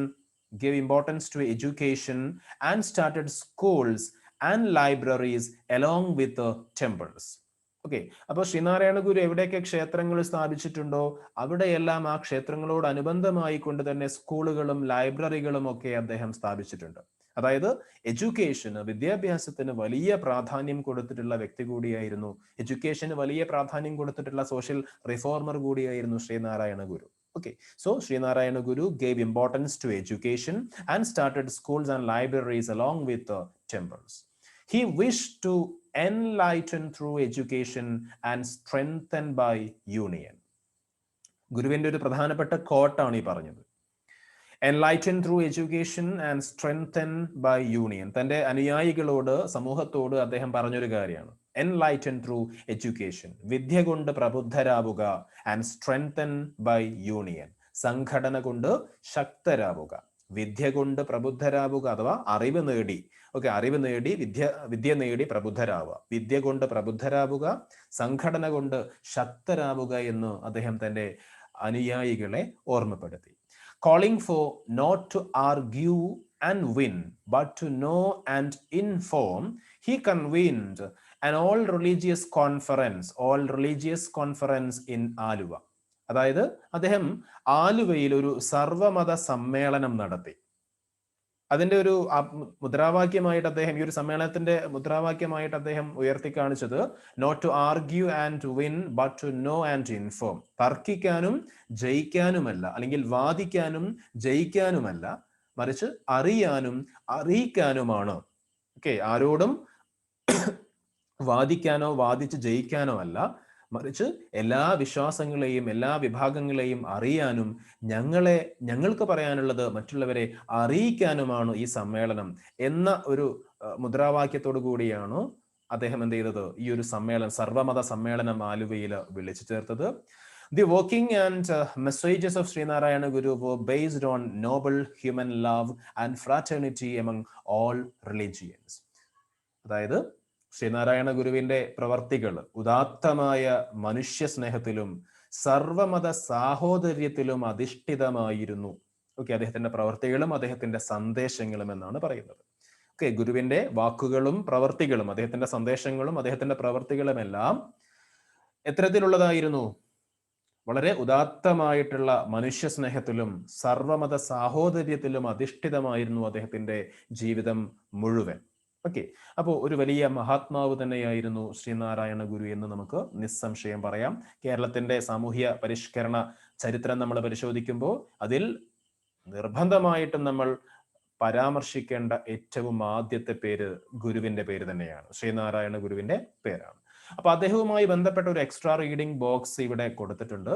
S1: gave importance to education and started schools and libraries along with temples. Okay അപ്പോൾ ശ്രീനാരായണ ഗുരു എവിടെയൊക്കെ ക്ഷേത്രങ്ങൾ സ്ഥാപിച്ചിട്ടുണ്ടോ? അവിടെയെല്ലാം ആ ക്ഷേത്രങ്ങളോട് അനുബന്ധമായി കൊണ്ട് തന്നെ സ്കൂളുകളും ലൈബ്രറികളും ഒക്കെ അദ്ദേഹം സ്ഥാപിച്ചിട്ടുണ്ട്. അതായത് എഡ്യൂക്കേഷന് വിദ്യാഭ്യാസത്തിന് വലിയ പ്രാധാന്യം കൊടുത്തിട്ടുള്ള വ്യക്തി കൂടിയായിരുന്നു. എഡ്യൂക്കേഷന് വലിയ പ്രാധാന്യം കൊടുത്തിട്ടുള്ള സോഷ്യൽ റിഫോർമർ കൂടിയായിരുന്നു ശ്രീനാരായണ ഗുരു. Okay, so Sreenarayana gave importance to education and started schools and libraries along with the temples. He wished to enlighten through education and strengthen by union. ഗുരുവിന്റെ ഒരു പ്രധാനപ്പെട്ട കോട്ടാണ് ഈ പറഞ്ഞത്. Enlighten through education and strengthen by union തന്റെ അനുയായികളോട് സമൂഹത്തോട് അദ്ദേഹം പറഞ്ഞൊരു കാര്യമാണ്. എൻലൈറ്റൻ ത്രൂ എഡ്യൂക്കേഷൻ വിദ്യ കൊണ്ട് പ്രബുദ്ധരാവുക ആൻഡ് സ്ട്രെങ്തൻ ബൈ യൂണിയൻ സംഘടന കൊണ്ട് ശക്തരാവുക. വിദ്യ കൊണ്ട് പ്രബുദ്ധരാവുക അഥവാ അറിവ് നേടി. ഓക്കെ അറിവ് നേടി വിദ്യ വിദ്യ നേടി പ്രബുദ്ധരാവുക. വിദ്യ കൊണ്ട് പ്രബുദ്ധരാവുക സംഘടന കൊണ്ട് ശക്തരാവുക എന്ന് അദ്ദേഹം തന്റെ അനുയായികളെ ഓർമ്മപ്പെടുത്തി. Calling for not to argue and win but to know and inform he convened an all religious conference all religious conference in Aluva അതായത് അദ്ദേഹം ആലുവയിൽ ഒരു സർവമത സമ്മേളനം നടത്തി. അതിന്റെ ഒരു മുദ്രാവാക്യമായിട്ട് അദ്ദേഹം ഈ ഒരു സമ്മേളനത്തിന്റെ മുദ്രാവാക്യമായിട്ട് അദ്ദേഹം ഉയർത്തി കാണിച്ചത് not to argue and win but to know and inform തർക്കിക്കാനും ജയിക്കാനുമല്ല അല്ലെങ്കിൽ വാദിക്കാനും ജയിക്കാനുമല്ല മറിച്ച് അറിയാനും അറിയിക്കാനുമാണ്. ഓക്കെ ആരോടും വാദിക്കാനോ വാദിച്ച് ജയിക്കാനോ അല്ല മറിച്ച് എല്ലാ വിശ്വാസങ്ങളെയും എല്ലാ വിഭാഗങ്ങളെയും അറിയാനും ഞങ്ങളെ ഞങ്ങൾക്ക് പറയാനുള്ളത് മറ്റുള്ളവരെ അറിയിക്കാനുമാണ് ഈ സമ്മേളനം എന്ന ഒരു മുദ്രാവാക്യത്തോടു കൂടിയാണ് അദ്ദേഹം എന്ത് ചെയ്തത്? ഈ ഒരു സമ്മേളനം സർവമത സമ്മേളനം ആലുവയിൽ വിളിച്ചു ചേർത്തത്. The working and messages of Sree Narayana Guru based on noble human love and fraternity among all religions അതായത് ശ്രീനാരായണ ഗുരുവിന്റെ പ്രവർത്തികൾ ഉദാത്തമായ മനുഷ്യ സ്നേഹത്തിലും സർവമത സാഹോദര്യത്തിലും അധിഷ്ഠിതമായിരുന്നു. ഓക്കെ അദ്ദേഹത്തിന്റെ പ്രവർത്തികളും അദ്ദേഹത്തിന്റെ സന്ദേശങ്ങളും എന്നാണ് പറയുന്നത്. ഓക്കെ ഗുരുവിന്റെ വാക്കുകളും പ്രവർത്തികളും അദ്ദേഹത്തിന്റെ സന്ദേശങ്ങളും അദ്ദേഹത്തിന്റെ പ്രവർത്തികളും എല്ലാം എത്തരത്തിലുള്ളതായിരുന്നു. വളരെ ഉദാത്തമായിട്ടുള്ള മനുഷ്യ സ്നേഹത്തിലും സർവമത സാഹോദര്യത്തിലും അധിഷ്ഠിതമായിരുന്നു അദ്ദേഹത്തിന്റെ ജീവിതം മുഴുവൻ. ഓക്കെ അപ്പോൾ ഒരു വലിയ മഹാത്മാവ് തന്നെയായിരുന്നു ശ്രീനാരായണ ഗുരു എന്ന് നമുക്ക് നിസ്സംശയം പറയാം. കേരളത്തിന്റെ സാമൂഹ്യ പരിഷ്കരണ ചരിത്രം നമ്മൾ പരിശോധിക്കുമ്പോൾ അതിൽ നിർബന്ധമായിട്ടും നമ്മൾ പരാമർശിക്കേണ്ട ഏറ്റവും ആദ്യത്തെ പേര് ഗുരുവിന്റെ പേര് തന്നെയാണ്. ശ്രീനാരായണ ഗുരുവിന്റെ പേരാണ്. അപ്പൊ അദ്ദേഹവുമായി ബന്ധപ്പെട്ട ഒരു എക്സ്ട്രാ റീഡിംഗ് ബോക്സ് ഇവിടെ കൊടുത്തിട്ടുണ്ട്.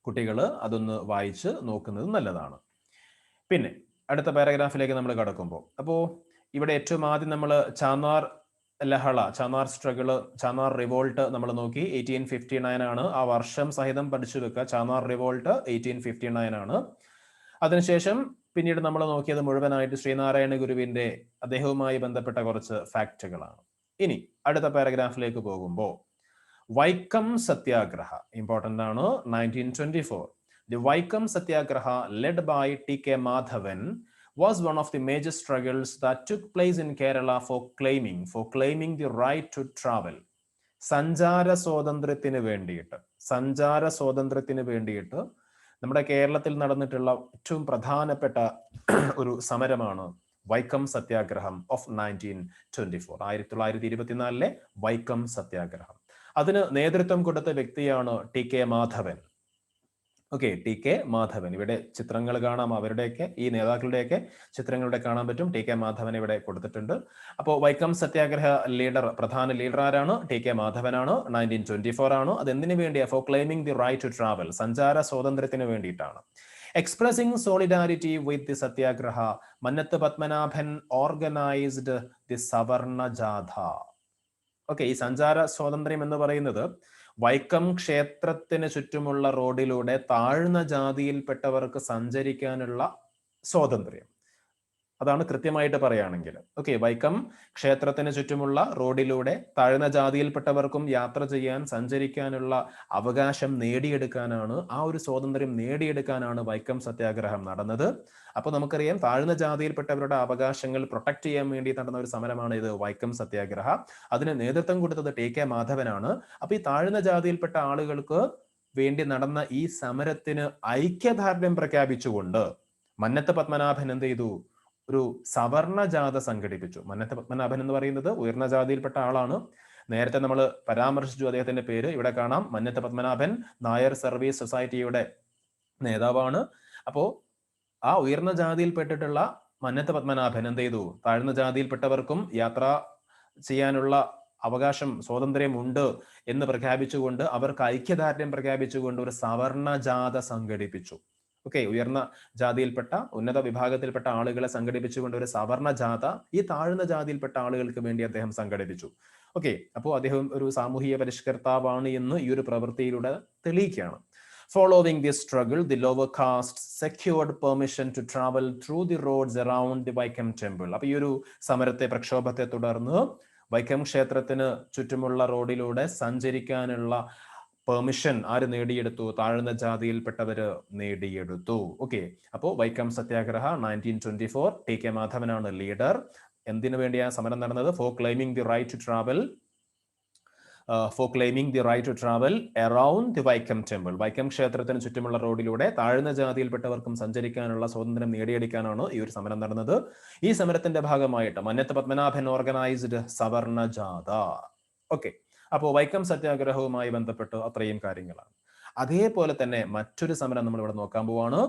S1: കുട്ടികൾ അതൊന്ന് വായിച്ച് നോക്കുന്നത് നല്ലതാണ്. പിന്നെ അടുത്ത പാരഗ്രാഫിലേക്ക് നമ്മൾ കടക്കുമ്പോൾ. അപ്പോൾ ഇവിടെ ഏറ്റവും ആദ്യം നമ്മൾ ചാന്നാർ ലഹള ചാന്നാർ സ്ട്രഗിൾ ചാന്നാർ റിവോൾട്ട് നമ്മൾ നോക്കി. എയ്റ്റീൻ ഫിഫ്റ്റി നയൻ ആണ്. ആ വർഷം സഹിതം പഠിച്ചു വെക്കുക. Channar revolt eighteen fifty nine ആണ്. അതിനുശേഷം പിന്നീട് നമ്മൾ നോക്കിയത് മുഴുവനായിട്ട് ശ്രീനാരായണ ഗുരുവിന്റെ അദ്ദേഹവുമായി ബന്ധപ്പെട്ട കുറച്ച് ഫാക്റ്റുകളാണ് ഇനി അടുത്ത പാരഗ്രാഫിലേക്ക് പോകുമ്പോൾ വൈക്കം സത്യാഗ്രഹ ഇമ്പോർട്ടന്റ് ആണ്. Nineteen twenty four the Vaikom Satyagraha led by T K Madhavan was one of the major struggles that took place in Kerala for claiming for claiming the right to travel. സഞ്ചാര സ്വാതന്ത്ര്യത്തിന് വേണ്ടിയിട്ട് സഞ്ചാര സ്വാതന്ത്ര്യത്തിന് വേണ്ടിയിട്ട് നമ്മുടെ കേരളത്തിൽ നടന്നിട്ടുള്ള ഏറ്റവും പ്രധാനപ്പെട്ട ഒരു സമരമാണ് വൈക്കം സത്യാഗ്രഹം ഓഫ് നയന്റീൻ ട്വന്റി ഫോർ ആയിരത്തി തൊള്ളായിരത്തി ഇരുപത്തിനാലിലെ വൈക്കം സത്യാഗ്രഹം അതിന് നേതൃത്വം കൊടുത്ത വ്യക്തിയാണ് T K Madhavan okay T K Madhavan ഇവിടെ ചിത്രങ്ങൾ കാണാം. അവരുടെയൊക്കെ ഈ നേതാക്കളുടെയൊക്കെ ചിത്രങ്ങളുടെ കാണാൻ പറ്റും. ടി കെ മാധവൻ ഇവിടെ കൊടുത്തിട്ടുണ്ട്. അപ്പോൾ വൈക്കം സത്യാഗ്രഹ ലീഡർ പ്രധാന ലീഡർ ആരാണ്? ടി കെ മാധവനാണ് നയന്റീൻ ട്വന്റി ഫോർ ആണ്. അത് എന്തിനു വേണ്ടിയാ? For claiming the right to travel സഞ്ചാര സ്വാതന്ത്ര്യത്തിന് വേണ്ടിയിട്ടാണ്. Expressing solidarity with the Satyagraha Mannathu Padmanabhan organised the Savarna Jatha okay ഈ സഞ്ചാര സ്വാതന്ത്ര്യം എന്ന് പറയുന്നത് വൈക്കം ക്ഷേത്രത്തിന് ചുറ്റുമുള്ള റോഡിലൂടെ താഴ്ന്ന ജാതിയിൽപ്പെട്ടവർക്ക് സഞ്ചരിക്കാനുള്ള സ്വാതന്ത്ര്യം. അതാണ് കൃത്യമായിട്ട് പറയുകയാണെങ്കിൽ ഓക്കെ വൈക്കം ക്ഷേത്രത്തിന് ചുറ്റുമുള്ള റോഡിലൂടെ താഴ്ന്ന ജാതിയിൽപ്പെട്ടവർക്കും യാത്ര ചെയ്യാൻ സഞ്ചരിക്കാനുള്ള അവകാശം നേടിയെടുക്കാനാണ് ആ ഒരു സ്വാതന്ത്ര്യം നേടിയെടുക്കാനാണ് വൈക്കം സത്യാഗ്രഹം നടന്നത്. അപ്പോൾ നമുക്കറിയാം താഴ്ന്ന ജാതിയിൽപ്പെട്ടവരുടെ അവകാശങ്ങൾ പ്രൊട്ടക്ട് ചെയ്യാൻ വേണ്ടി നടന്ന ഒരു സമരമാണ് ഇത് വൈക്കം സത്യാഗ്രഹ. അതിന് നേതൃത്വം കൊടുത്തത് ടി കെ മാധവനാണ്. അപ്പോൾ ഈ താഴ്ന്ന ജാതിയിൽപ്പെട്ട ആളുകൾക്ക് വേണ്ടി നടന്ന ഈ സമരത്തിന് ഐക്യദാർഢ്യം പ്രഖ്യാപിച്ചുകൊണ്ട് മന്നത്ത് പത്മനാഭൻ എന്ത് ചെയ്തു? ഒരു സവർണ ജാഥ സംഘടിപ്പിച്ചു. മന്നത്ത് പത്മനാഭൻ എന്ന് പറയുന്നത് ഉയർന്ന ജാതിയിൽപ്പെട്ട ആളാണ്. നേരത്തെ നമ്മൾ പരാമർശിച്ചു അദ്ദേഹത്തിന്റെ പേര്. ഇവിടെ കാണാം. മന്നത്ത് പത്മനാഭൻ നായർ സർവീസ് സൊസൈറ്റിയുടെ നേതാവാണ്. അപ്പോ ആ ഉയർന്ന ജാതിയിൽപ്പെട്ടിട്ടുള്ള മന്നത്ത് പത്മനാഭൻ എന്ത് ചെയ്തു? താഴ്ന്ന ജാതിയിൽപ്പെട്ടവർക്കും യാത്ര ചെയ്യാനുള്ള അവകാശം സ്വാതന്ത്ര്യമുണ്ട് എന്ന് പ്രഖ്യാപിച്ചുകൊണ്ട് അവർക്ക് ഐക്യദാർഢ്യം പ്രഖ്യാപിച്ചുകൊണ്ട് ഒരു സവർണ ജാഥ സംഘടിപ്പിച്ചു. ഓക്കെ ഉയർന്ന ജാതിയിൽപ്പെട്ട ഉന്നത വിഭാഗത്തിൽപ്പെട്ട ആളുകളെ സംഘടിപ്പിച്ചുകൊണ്ട് ഒരു സവർണ ജാഥ ഈ താഴ്ന്ന ജാതിയിൽപ്പെട്ട ആളുകൾക്ക് വേണ്ടി അദ്ദേഹം സംഘടിപ്പിച്ചു ഓക്കെ അപ്പോൾ അദ്ദേഹം ഒരു സാമൂഹിക പരിഷ്കർത്താവാണ് എന്ന് ഈ ഒരു പ്രവൃത്തിയിലൂടെ തെളിയിക്കുകയാണ് Following the struggle the lower caste secured permission to travel through the roads around the Vaikam temple. അപ്പൊ ഈ ഒരു സമരത്തെ പ്രക്ഷോഭത്തെ തുടർന്ന് വൈക്കം ക്ഷേത്രത്തിന് ചുറ്റുമുള്ള റോഡിലൂടെ സഞ്ചരിക്കാനുള്ള പെർമിഷൻ ആര് നേടിയെടുത്തു? താഴ്ന്ന ജാതിയിൽപ്പെട്ടവര് നേടിയെടുത്തു. ഓക്കെ അപ്പോൾ Vaikom Satyagraha nineteen twenty four T K മാധവനാണ് leader എന്തിനു വേണ്ടിയാണ് സമരം നടന്നത്? For claiming the right to travel for claiming the right to travel around the Vaikom temple Vaikom ക്ഷേത്രത്തിന് ചുറ്റുമുള്ള റോഡിലൂടെ താഴ്ന്ന ജാതിയിൽപ്പെട്ടവർക്കും സഞ്ചരിക്കാനുള്ള സ്വാതന്ത്ര്യം നേടിയെടുക്കാനാണ് ഈ ഒരു സമരം നടന്നത്. ഈ സമരത്തിന്റെ ഭാഗമായിട്ട് മന്നത്ത് പത്മനാഭൻ ഓർഗനൈസ്ഡ് സവർണ ജാഥ. ഓക്കെ അപ്പോൾ വൈക്കം സത്യാഗ്രഹവുമായി ബന്ധപ്പെട്ട് അത്രയും കാര്യങ്ങളാണ്. അതേപോലെ തന്നെ മറ്റൊരു സമരം നമ്മൾ ഇവിടെ നോക്കാൻ പോവാണ്.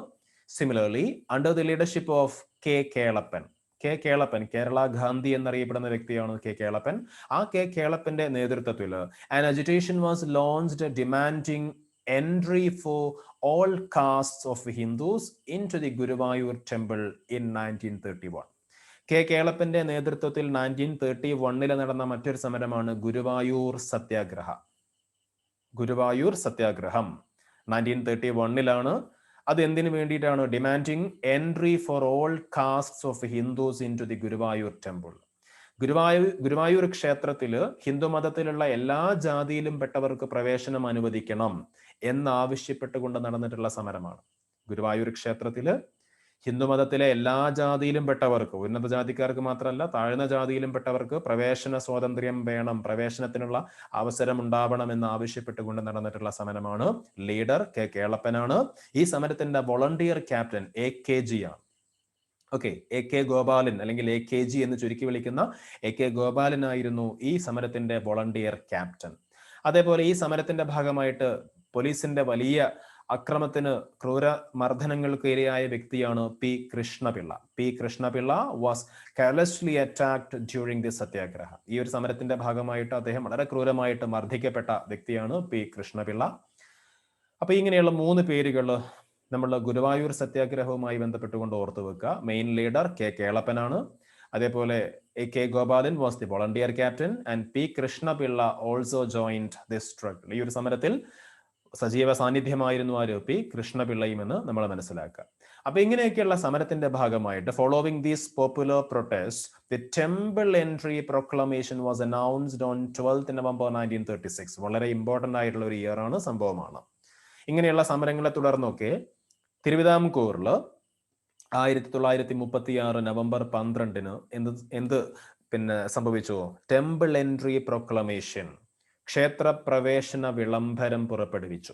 S1: Similarly under the leadership of K Kelappan K Kelappan Kerala Gandhi എന്നറിയപ്പെടുന്ന വ്യക്തിയാണ് കെ കേളപ്പൻ ആ കെ കേളപ്പന്റെ നേതൃത്വത്തിൽ an agitation was launched demanding entry for all caste of Hindus into the Guruvayur temple in nineteen thirty one K കേളപ്പന്റെ നേതൃത്വത്തിൽ nineteen thirty വണ്ണിൽ നടന്ന മറ്റൊരു സമരമാണ് ഗുരുവായൂർ സത്യാഗ്രഹ. ഗുരുവായൂർ സത്യാഗ്രഹം നയന്റീൻ തേർട്ടി വണ്ണിലാണ് അത് എന്തിനു വേണ്ടിയിട്ടാണ്? Demanding entry for all castes of Hindus into the Guruvayur temple Guruvayur Guruvayur ക്ഷേത്രത്തിൽ ഹിന്ദു മതത്തിലുള്ള എല്ലാ ജാതിയിലും പെട്ടവർക്ക് പ്രവേശനം അനുവദിക്കണം എന്നാവശ്യപ്പെട്ടുകൊണ്ട് നടന്നിട്ടുള്ള സമരമാണ്. ഗുരുവായൂർ ക്ഷേത്രത്തിൽ ഹിന്ദു മതത്തിലെ എല്ലാ ജാതിയിലും പെട്ടവർക്ക് ഉന്നത ജാതിക്കാർക്ക് മാത്രമല്ല താഴ്ന്ന ജാതിയിലും പെട്ടവർക്ക് പ്രവേശന സ്വാതന്ത്ര്യം വേണം പ്രവേശനത്തിനുള്ള അവസരം ഉണ്ടാവണം എന്ന് ആവശ്യപ്പെട്ടുകൊണ്ട് നടന്നിട്ടുള്ള സമരമാണ്. ലീഡർ കെ കേളപ്പനാണ്. ഈ സമരത്തിന്റെ volunteer captain A K G ആണ്. ഓക്കെ എ കെ ഗോപാലൻ അല്ലെങ്കിൽ എ കെ ജി എന്ന് ചുരുക്കി വിളിക്കുന്ന എ കെ ഗോപാലനായിരുന്നു ഈ സമരത്തിന്റെ വോളണ്ടിയർ ക്യാപ്റ്റൻ. അതേപോലെ ഈ സമരത്തിന്റെ ഭാഗമായിട്ട് പോലീസിന്റെ വലിയ അക്രമത്തിന് ക്രൂര മർദ്ദനങ്ങൾക്ക് ഇരയായ വ്യക്തിയാണ് P Krishna Pillai. P Krishna Pillai was carelessly attacked during the Satyagraha. ഈ ഒരു സമരത്തിന്റെ ഭാഗമായിട്ട് അദ്ദേഹം വളരെ ക്രൂരമായിട്ട് മർദ്ദിക്കപ്പെട്ട വ്യക്തിയാണ് പി കൃഷ്ണപിള്ള. അപ്പൊ ഇങ്ങനെയുള്ള മൂന്ന് പേരുകൾ നമ്മൾ ഗുരുവായൂർ സത്യാഗ്രഹവുമായി ബന്ധപ്പെട്ടുകൊണ്ട് ഓർത്തു വെക്കുക. മെയിൻ ലീഡർ കെ കേളപ്പനാണ്. അതേപോലെ A K Gopalan was the volunteer captain and P Krishna Pillai also joined the struggle ഈ ഒരു സമരത്തിൽ സജീവ സാന്നിധ്യമായിരുന്നു ആരോപി പി കൃഷ്ണപിള്ളയും എന്ന് നമ്മൾ മനസ്സിലാക്കുക. അപ്പൊ ഇങ്ങനെയൊക്കെയുള്ള സമരത്തിന്റെ ഭാഗമായിട്ട് following these popular protest the temple entry proclamation was announced on twelfth November nineteen thirty six വളരെ ഇമ്പോർട്ടന്റ് ആയിട്ടുള്ള ഒരു ഇയർ ആണ് സംഭവമാണ്. ഇങ്ങനെയുള്ള സമരങ്ങളെ തുടർന്നൊക്കെ തിരുവിതാംകൂറിൽ ആയിരത്തി തൊള്ളായിരത്തി മുപ്പത്തി ആറ് നവംബർ പന്ത്രണ്ടിന് എന്ത് എന്ത് പിന്നെ സംഭവിച്ചു? ടെമ്പിൾ എൻട്രി പ്രൊക്ലമേഷൻ ക്ഷേത്രപ്രവേശന വിളംബരം പുറപ്പെടുവിച്ചു.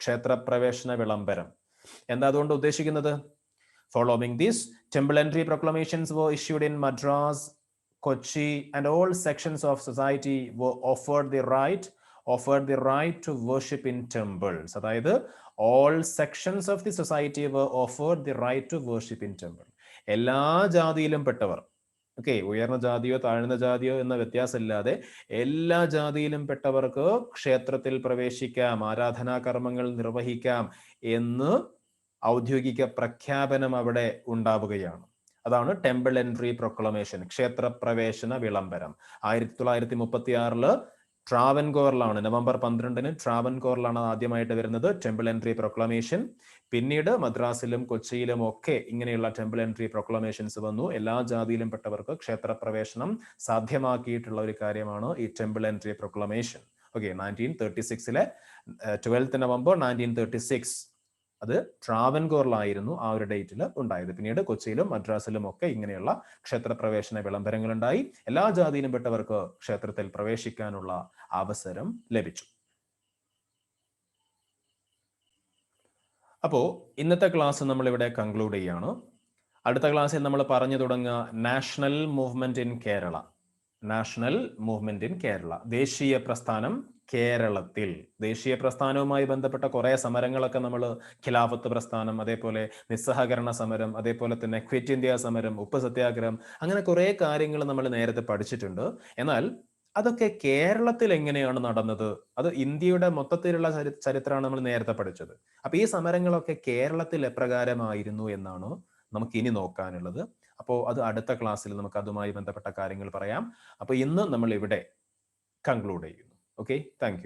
S1: ക്ഷേത്രപ്രവേശന വിളംബരം. എന്താ അതുകൊണ്ട് ഉദ്ദേശിക്കുന്നത്? Following these temple entry proclamations were issued in Madras Kochi and all sections of society were offered the right offered the right to worship in temples അതായത് all sections of the society were offered the right to worship in temple എല്ലാ ജാതിയിലും പെട്ടവർ okay ഉയർന്ന ജാതിയോ താഴ്ന്ന ജാതിയോ എന്ന വ്യത്യാസമില്ലാതെ എല്ലാ ജാതിയിലും പെട്ടവർക്ക് ക്ഷേത്രത്തിൽ പ്രവേശിക്കാം ആരാധനാ കർമ്മങ്ങൾ നിർവഹിക്കാം എന്ന് ഔദ്യോഗിക പ്രഖ്യാപനം അവിടെ ഉണ്ടാവുകയാണ്. അതാണ് ടെമ്പിൾ എൻട്രി പ്രൊക്ലമേഷൻ ക്ഷേത്ര പ്രവേശന വിളംബരം. ആയിരത്തി തൊള്ളായിരത്തി മുപ്പത്തി ആറിൽ ട്രാവൻകോറിലാണ്. നവംബർ പന്ത്രണ്ടിന് ട്രാവൻകോറിലാണ് ആദ്യമായിട്ട് വരുന്നത് ടെമ്പിൾ എൻട്രി പ്രൊക്ലമേഷൻ. പിന്നീട് മദ്രാസിലും കൊച്ചിയിലും ഒക്കെ ഇങ്ങനെയുള്ള ടെമ്പിൾ എൻട്രി പ്രൊക്ലമേഷൻസ് വന്നു. എല്ലാ ജാതിയിലും പെട്ടവർക്ക് ക്ഷേത്രപ്രവേശനം സാധ്യമാക്കിയിട്ടുള്ള ഒരു കാര്യമാണ് ഈ temple entry proclamation. Okay nineteen thirty സിക്സിലെ twelfth November nineteen thirty six അത് ട്രാവൻകോറിലായിരുന്നു ആ ഒരു ഡേറ്റിൽ ഉണ്ടായത്. പിന്നീട് കൊച്ചിയിലും മദ്രാസിലും ഒക്കെ ഇങ്ങനെയുള്ള ക്ഷേത്രപ്രവേശന വിളംബരങ്ങൾ ഉണ്ടായി എല്ലാ ജാതിയിലും പെട്ടവർക്ക് ക്ഷേത്രത്തിൽ പ്രവേശിക്കാനുള്ള അവസരം ലഭിച്ചു. അപ്പോൾ ഇന്നത്തെ ക്ലാസ് നമ്മൾ ഇവിടെ കൺക്ലൂഡ് ചെയ്യാണ്. അടുത്ത ക്ലാസ്സിൽ നമ്മൾ പറഞ്ഞു തുടങ്ങുക national movement in Kerala. National movement in Kerala ദേശീയ പ്രസ്ഥാനം കേരളത്തിൽ. ദേശീയ പ്രസ്ഥാനവുമായി ബന്ധപ്പെട്ട കുറെ സമരങ്ങളൊക്കെ നമ്മൾ ഖിലാഫത്ത് പ്രസ്ഥാനം അതേപോലെ നിസ്സഹകരണ സമരം അതേപോലെ തന്നെ ക്വിറ്റ് ഇന്ത്യ സമരം ഉപ്പ് സത്യാഗ്രഹം അങ്ങനെ കുറെ കാര്യങ്ങൾ നമ്മൾ നേരത്തെ പഠിച്ചിട്ടുണ്ട്. എന്നാൽ അതൊക്കെ കേരളത്തിൽ എങ്ങനെയാണ് നടന്നത്? അത് ഇന്ത്യയുടെ മൊത്തത്തിലുള്ള ചരിത്രമാണ് നമ്മൾ നേരത്തെ പഠിച്ചത്. അപ്പൊ ഈ സമരങ്ങളൊക്കെ കേരളത്തിൽ എപ്രകാരമായിരുന്നു എന്നാണ് നമുക്ക് ഇനി നോക്കാനുള്ളത്. അപ്പോൾ അത് അടുത്ത ക്ലാസ്സിൽ നമുക്ക് അതുമായി ബന്ധപ്പെട്ട കാര്യങ്ങൾ പറയാം. അപ്പോൾ ഇന്ന് നമ്മൾ ഇവിടെ കൺക്ലൂഡ് ചെയ്യുന്നു. Okay thank